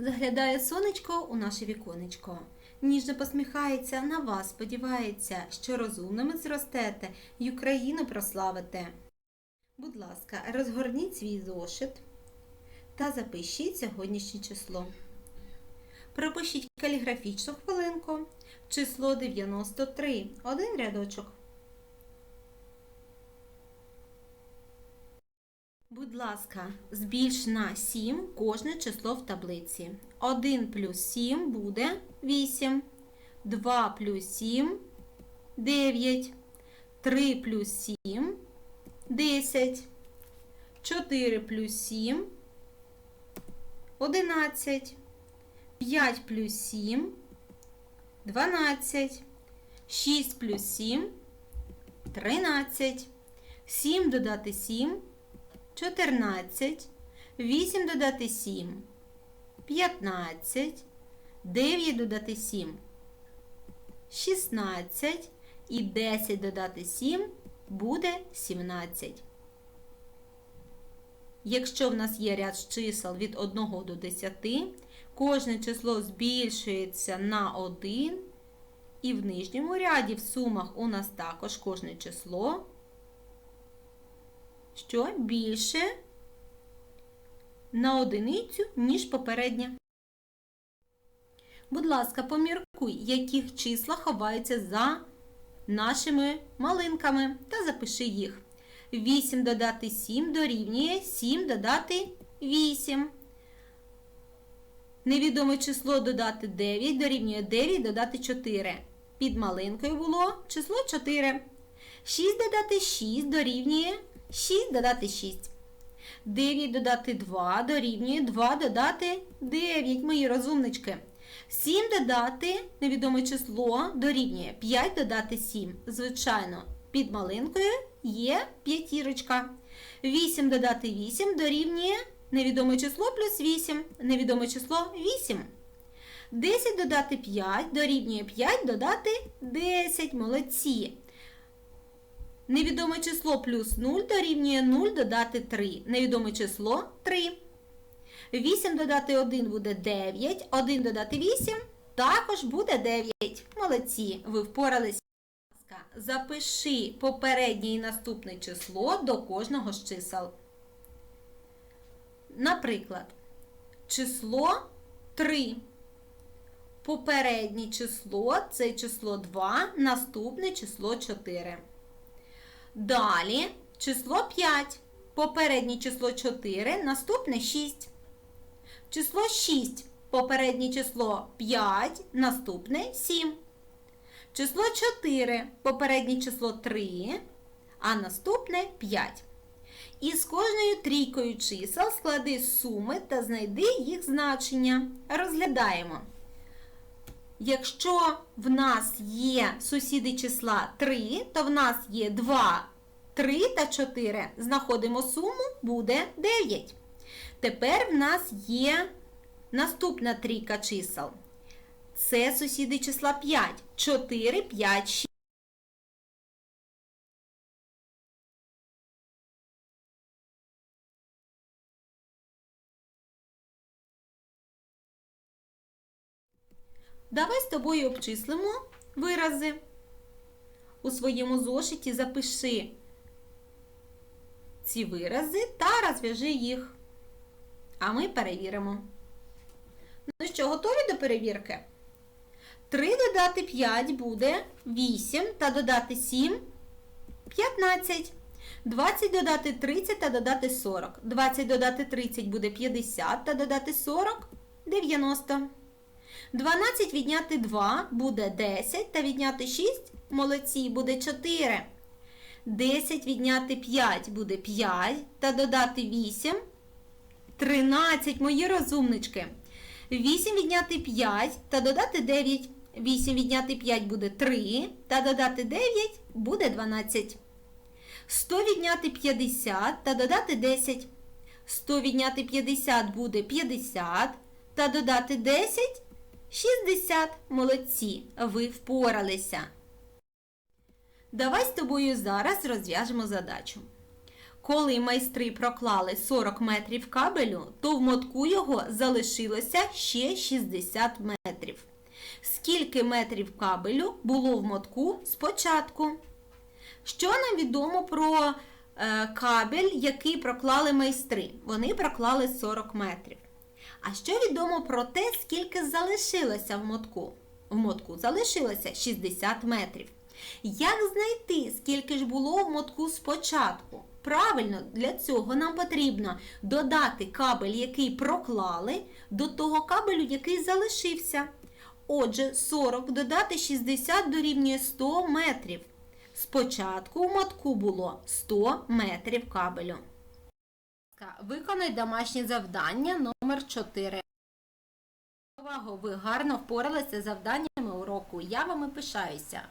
Заглядає сонечко у наше віконечко. Ніжно посміхається, на вас сподівається, що розумними зростете й Україну прославите. Будь ласка, розгорніть свій зошит та запишіть сьогоднішнє число. Пропишіть каліграфічну хвилинку. Число 93. Один рядочок. Будь ласка, збільш на 7 кожне число в таблиці. 1 плюс 7 буде 8. 2 плюс 7 9. 3 плюс 7 10. 4 плюс 7 11. 5 плюс 7 12. 6 плюс 7 13. 7 додати 7 14, 8 додати 7, 15, 9 додати 7, 16 і 10 додати 7 буде 17. Якщо в нас є ряд чисел від 1 до 10, кожне число збільшується на 1, і в нижньому ряді в сумах у нас також кожне число що більше на одиницю, ніж попереднє. Будь ласка, поміркуй, яких числа ховаються за нашими малинками та запиши їх. 8 додати 7 дорівнює 7 додати 8. Невідоме число додати 9 дорівнює 9 додати 4. Під малинкою було число 4. 6 додати 6 дорівнює 6 додати 6. 9 додати 2 дорівнює 2 додати 9, мої розумнички. 7 додати невідоме число дорівнює 5 додати 7. Звичайно, під малинкою є п'ятірочка. 8 додати 8 дорівнює невідоме число плюс 8. Невідоме число 8. 10 додати 5 дорівнює 5 додати 10. Молодці. Невідоме число плюс 0 дорівнює 0 додати 3. Невідоме число 3. 8 додати 1 буде 9. 1 додати 8 також буде 9. Молодці, ви впоралися. Запиши попереднє і наступне число до кожного з чисел. Наприклад, число 3. Попереднє число це число 2, наступне число 4. Далі число 5. Попереднє число 4, наступне 6. Число 6. Попереднє число 5, наступне 7. Число 4. Попереднє число 3, а наступне 5. І з кожною трійкою чисел склади суми та знайди їх значення. Розглядаємо. Якщо в нас є сусіди числа 3, то в нас є 2, 3 та 4. Знаходимо суму, буде 9. Тепер в нас є наступна трійка чисел. Це сусіди числа 5. 4, 5, 6. Давай з тобою обчислимо вирази. У своєму зошиті запиши ці вирази та розв'яжи їх. А ми перевіримо. Ну що, готові до перевірки? 3 додати 5 буде 8 та додати 7 15. 20 додати 30 та додати 40. 20 додати 30 буде 50 та додати 40 90. 12 відняти 2 буде 10 та відняти 6 молодці буде 4. 10 відняти 5 буде 5 та додати 8 13, мої розумнички. 8 відняти 5 та додати 9. 8 відняти 5 буде 3 та додати 9 буде 12. 100 відняти 50 та додати 10. 100 відняти 50 буде 50 та додати 10 60. Молодці, ви впоралися. Давай з тобою зараз розв'яжемо задачу. Коли майстри проклали 40 метрів кабелю, то в мотку його залишилося ще 60 метрів. Скільки метрів кабелю було в мотку спочатку? Що нам відомо про е, кабель, який проклали майстри? Вони проклали 40 метрів. А що відомо про те, скільки залишилося в мотку? В мотку залишилося 60 метрів. Як знайти, скільки ж було в мотку спочатку? Правильно, для цього нам потрібно додати кабель, який проклали, до того кабелю, який залишився. Отже, 40 додати 60 дорівнює 100 метрів. Спочатку у мотку було 100 метрів кабелю. Виконай домашнє завдання номер 4. Увагу, ви гарно впоралися з завданнями уроку. Я вами пишаюся.